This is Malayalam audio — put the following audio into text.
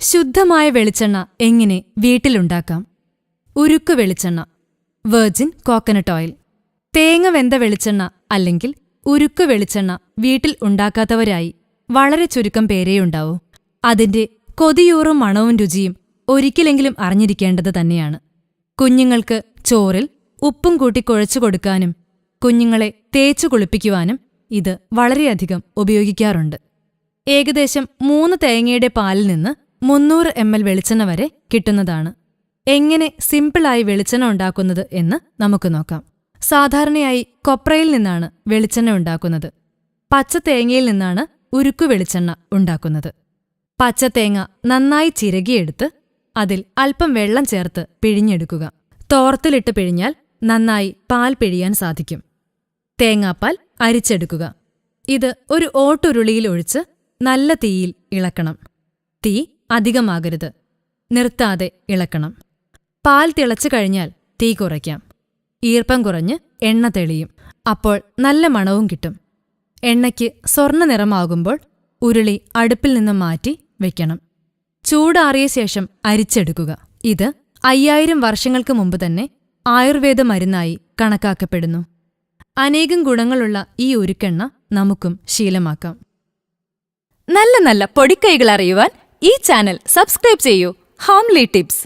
ശുദ്ധമായ വെളിച്ചെണ്ണ എങ്ങനെ വീട്ടിലുണ്ടാക്കാം? ഉരുക്ക് വെളിച്ചെണ്ണ വെർജിൻ കോക്കനട്ട് ഓയിൽ തേങ്ങ വെന്ത വെളിച്ചെണ്ണ അല്ലെങ്കിൽ ഉരുക്ക് വെളിച്ചെണ്ണ വീട്ടിൽ ഉണ്ടാക്കാത്തവരായി വളരെ ചുരുക്കം പേരേയുണ്ടാവൂ അതിന്റെ കൊതിയൂറും മണവും രുചിയും ഒരിക്കലെങ്കിലും അറിഞ്ഞിരിക്കേണ്ടത് തന്നെയാണ്. കുഞ്ഞുങ്ങൾക്ക് ചോറിൽ ഉപ്പും കൂട്ടി കുഴച്ചു കൊടുക്കാനും കുഞ്ഞുങ്ങളെ തേച്ചു കുളിപ്പിക്കുവാനും ഇത് വളരെയധികം ഉപയോഗിക്കാറുണ്ട്. ഏകദേശം മൂന്ന് തേങ്ങയുടെ പാലിൽ നിന്ന് മുന്നൂറ് എം എൽ വെളിച്ചെണ്ണ വരെ കിട്ടുന്നതാണ്. എങ്ങനെ സിമ്പിളായി വെളിച്ചെണ്ണ ഉണ്ടാക്കുന്നത് എന്ന് നമുക്ക് നോക്കാം. സാധാരണയായി കൊപ്രയിൽ നിന്നാണ് വെളിച്ചെണ്ണ ഉണ്ടാക്കുന്നത്. പച്ച തേങ്ങയിൽ നിന്നാണ് ഉരുക്കു വെളിച്ചെണ്ണ ഉണ്ടാക്കുന്നത്. പച്ച തേങ്ങ നന്നായി ചിരകിയെടുത്ത് അതിൽ അല്പം വെള്ളം ചേർത്ത് പിഴിഞ്ഞെടുക്കുക. തോർത്തിലിട്ട് പിഴിഞ്ഞാൽ നന്നായി പാൽ പിഴിയാൻ സാധിക്കും. തേങ്ങാപ്പാൽ അരിച്ചെടുക്കുക. ഇത് ഒരു ഓട്ടുരുളിയിൽ ഒഴിച്ച് നല്ല തീയിൽ ഇളക്കണം. തീ അധികമാകരുത്. നിർത്താതെ ഇളക്കണം. പാൽ തിളച്ചു കഴിഞ്ഞാൽ തീ കുറയ്ക്കാം. ഈർപ്പം കുറഞ്ഞ് എണ്ണ തെളിയും. അപ്പോൾ നല്ല മണവും കിട്ടും. എണ്ണയ്ക്ക് സ്വർണ നിറമാകുമ്പോൾ ഉരുളി അടുപ്പിൽ നിന്ന് മാറ്റി വെക്കണം. ചൂടാറിയ ശേഷം അരിച്ചെടുക്കുക. ഇത് അയ്യായിരം വർഷങ്ങൾക്ക് മുമ്പ് തന്നെ ആയുർവേദ മരുന്നായി കണക്കാക്കപ്പെടുന്നു. അനേകം ഗുണങ്ങളുള്ള ഈ ഉരുക്കെണ്ണ നമുക്കും ശീലമാക്കാം. നല്ല നല്ല പൊടിക്കൈകൾ അറിയുവാൻ ഈ ചാനൽ സബ്സ്ക്രൈബ് ചെയ്യൂ. Homely tips.